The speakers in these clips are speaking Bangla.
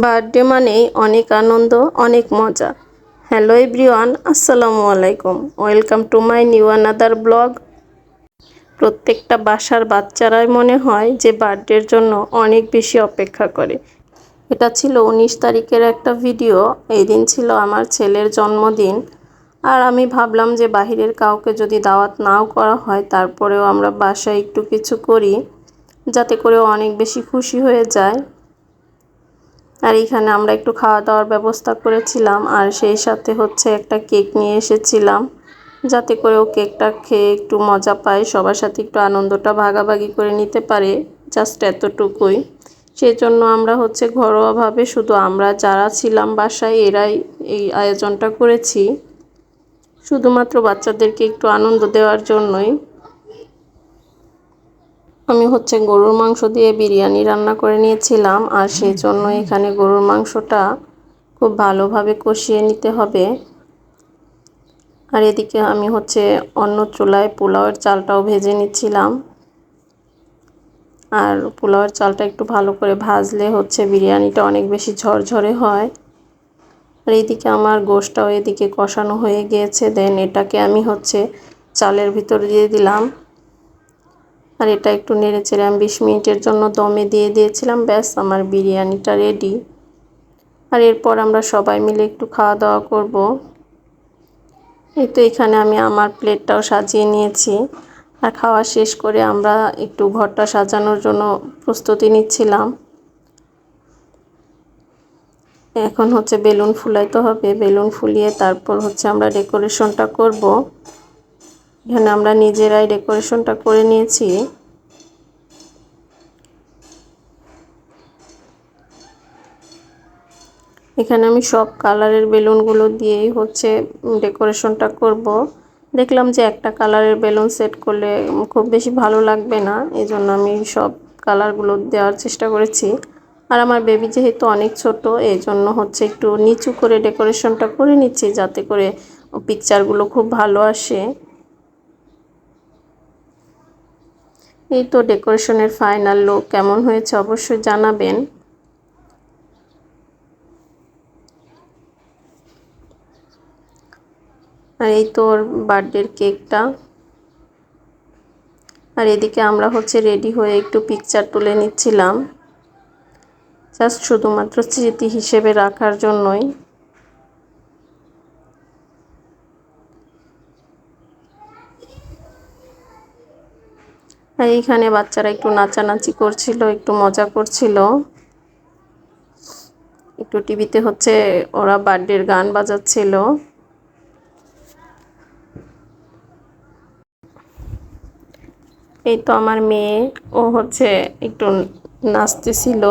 বার্থডে মানেই অনেক আনন্দ, অনেক মজা। হ্যালো এভরিওয়ান, আসসালামু আলাইকুম। Welcome to my new another blog. প্রত্যেকটা বাসার বাচ্চারাই মনে হয় যে বার্থডের জন্য অনেক বেশি অপেক্ষা করে। এটা ছিল উনিশ তারিখের একটা ভিডিও, এই দিন ছিল আমার ছেলের জন্মদিন। আর আমি ভাবলাম যে বাহিরের কাউকে যদি দাওয়াত নাও করা হয়, তারপরেও আমরা বাসায় একটু কিছু করি, যাতে করে অনেক বেশি খুশি হয়ে যায়। আর এখানে আমরা একটু খাওয়া দাওয়ার ব্যবস্থা করেছিলাম আর সেই সাথে হচ্ছে একটা কেক নিয়ে এসেছিলাম যাতে করে ও কেকটা খেয়ে একটু মজা পায়, সবার সাথে একটু আনন্দটা ভাগাভাগি করে নিতে পারে জাস্ট এতটুকুই। সেই জন্য আমরা হচ্ছে ঘরোয়াভাবে শুধু আমরা যারা ছিলাম বাসায় এরাই এই আয়োজনটা করেছি। শুধুমাত্র বাচ্চাদেরকে একটু আনন্দ দেওয়ার জন্যই আমি হচ্ছে গরুর মাংস দিয়ে বিরিয়ানি রান্না করে নিয়েছিলাম আর সেই জন্য এখানে গরুর মাংসটা খুব ভালোভাবে কষিয়ে নিতে হবে। আর এদিকে আমি হচ্ছে অন্য চুলায় পোলাওয়ের চালটাও ভেজে নিচ্ছিলাম। আর পোলাওয়ের চালটা একটু ভালো করে ভাজলে হচ্ছে বিরিয়ানিটা অনেক বেশি ঝরঝরে হয়। আর এইদিকে আমার গোশটাও এদিকে কষানো হয়ে গিয়েছে দেন এটাকে আমি হচ্ছে চালের ভিতর দিয়ে দিলাম। আর এটা একটু নেড়ে চেড়ে আমি বিশ মিনিটের জন্য দমে দিয়ে দিয়েছিলাম। ব্যাস, আমার বিরিয়ানিটা রেডি আর এরপর আমরা সবাই মিলে একটু খাওয়া দাওয়া করব। এই তো এখানে আমি আমার প্লেটটাও সাজিয়ে নিয়েছি। আর খাওয়া শেষ করে আমরা একটু ঘরটা সাজানোর জন্য প্রস্তুতি নিচ্ছিলাম। এখন হচ্ছে বেলুন ফুলাইতে হবে। বেলুন ফুলিয়ে তারপর হচ্ছে আমরা ডেকোরেশনটা করব। এখানে আমরা নিজেরাই ডেকোরেশনটা করে নিয়েছি। এখানে আমি সব কালারের বেলুনগুলো দিয়েই হচ্ছে ডেকোরেশনটা করব। দেখলাম যে একটা কালারের বেলুন সেট করলে খুব বেশি ভালো লাগবে না এই জন্য আমি সব কালারগুলো দেওয়ার চেষ্টা করেছি। আর আমার বেবি যেহেতু অনেক ছোট এই জন্য হচ্ছে একটু নিচু করে ডেকোরেশনটা করে নিচ্ছি যাতে করে পিকচারগুলো খুব ভালো আসে। এই তো ডেকোরেশনের ফাইনাল লুক কেমন হয়েছে অবশ্যই জানাবেন। আর এই তো ওর বার্থডের কেকটা আর এদিকে আমরা হচ্ছে রেডি হয়ে একটু পিকচার তুলে নিচ্ছিলাম। জাস্ট শুধুমাত্র স্মৃতি হিসেবে রাখার জন্যই। এইখানে বাচ্চারা একটু নাচানাচি করছিল, একটু মজা করছিল। একটু টিভিতে হচ্ছে ওরা বার্থডের গান বাজাচ্ছিল। এই তো আমার মেয়ে, ও হচ্ছে একটু নাচতেছিল।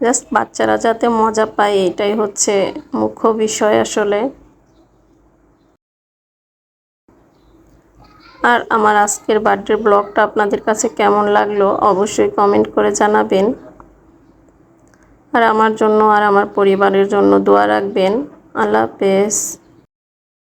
জাস্ট বাচ্চারা যাতে মজা পায়, এটাই হচ্ছে মুখ্য বিষয় আসলে। আর আমার আজকের বার্থডে ব্লগটা আপনাদের কাছে কেমন লাগল অবশ্যই কমেন্ট করে জানাবেন। আর আমার জন্য আর আমার পরিবারের জন্য দোয়া রাখবেন। আল্লাহ হাফেজ।